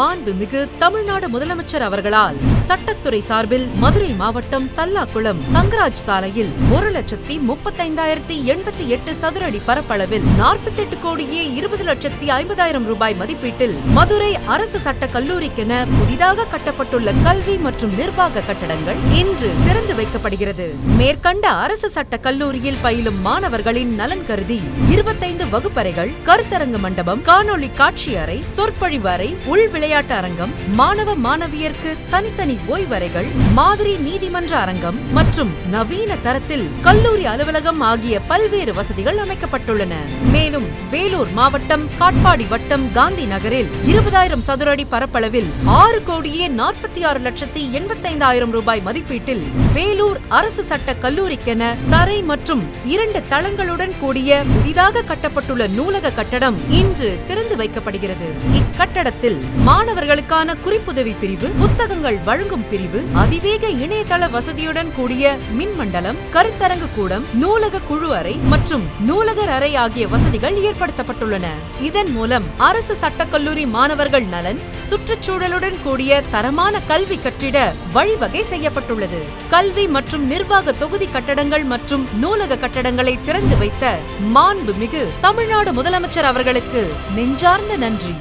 மாண்புமிகு தமிழ்நாடு முதலமைச்சர் அவர்களால் சட்டத்துறை சார்பில் மதுரை மாவட்டம் தல்லாக்குளம் தங்கராஜ் சாலையில் ஒரு லட்சத்தி முப்பத்தைந்தாயிரத்தி எண்பத்தி எட்டு சதுர அடி பரப்பளவில் நாற்பத்தி எட்டு கோடியே இருபது லட்சத்தி ஐம்பதாயிரம் ரூபாய் மதிப்பீட்டில் மதுரை அரசு சட்ட கல்லூரிக்கென புதிதாக கட்டப்பட்டுள்ள கல்வி மற்றும் நிர்வாக கட்டடங்கள் இன்று திறந்து வைக்கப்படுகிறது. மேற்கண்ட அரசு சட்ட கல்லூரியில் பயிலும் மாணவர்களின் நலன் கருதி இருபத்தைந்து வகுப்பறைகள் கருத்தரங்கு மண்டபம் காணொலி காட்சி அறை சொற்பொழிவு அறை உள்விளை விளையாட்டு அரங்கம் மாணவ மாணவியருக்கு தனித்தனி ஓய்வறைகள் மாதிரி நீதிமன்ற அரங்கம் மற்றும் நவீன தரத்தில் கல்லூரி அலுவலகம் ஆகிய பல்வேறு வசதிகள் அமைக்கப்பட்டுள்ளன. மேலும் வேலூர் மாவட்டம் காட்பாடி வட்டம் காந்தி நகரில் இருபதாயிரம் சதுர அடி பரப்பளவில் ஆறு கோடியே நாற்பத்தி ஆறு லட்சத்தி எண்பத்தைந்தாயிரம் ரூபாய் மதிப்பீட்டில் வேலூர் அரசு சட்ட கல்லூரிக்கென தரை மற்றும் இரண்டு தளங்களுடன் கூடிய புதிதாக கட்டப்பட்டுள்ள நூலக கட்டடம் இன்று திறந்து வைக்கப்படுகிறது. இக்கட்டடத்தில் மா மாணவர்களுக்கான குறிப்புதவி பிரிவு புத்தகங்கள் வழங்கும் பிரிவு அதிவேக இணையதள வசதியுடன் கூடிய மின்மண்டலம் கருத்தரங்கு கூடம் நூலக குழு அறை மற்றும் நூலகர் அறை ஆகிய வசதிகள் ஏற்படுத்தப்பட்டுள்ளன. இதன் மூலம் அரசு சட்டக்கல்லூரி மாணவர்கள் நலன் சுற்றுச்சூழலுடன் கூடிய தரமான கல்வி கற்றிட வழிவகை செய்யப்பட்டுள்ளது. கல்வி மற்றும் நிர்வாக தொகுதி கட்டடங்கள் மற்றும் நூலக கட்டடங்களை திறந்து வைத்த மாண்புமிகு தமிழ்நாடு முதலமைச்சர் அவர்களுக்கு நெஞ்சார்ந்த நன்றி.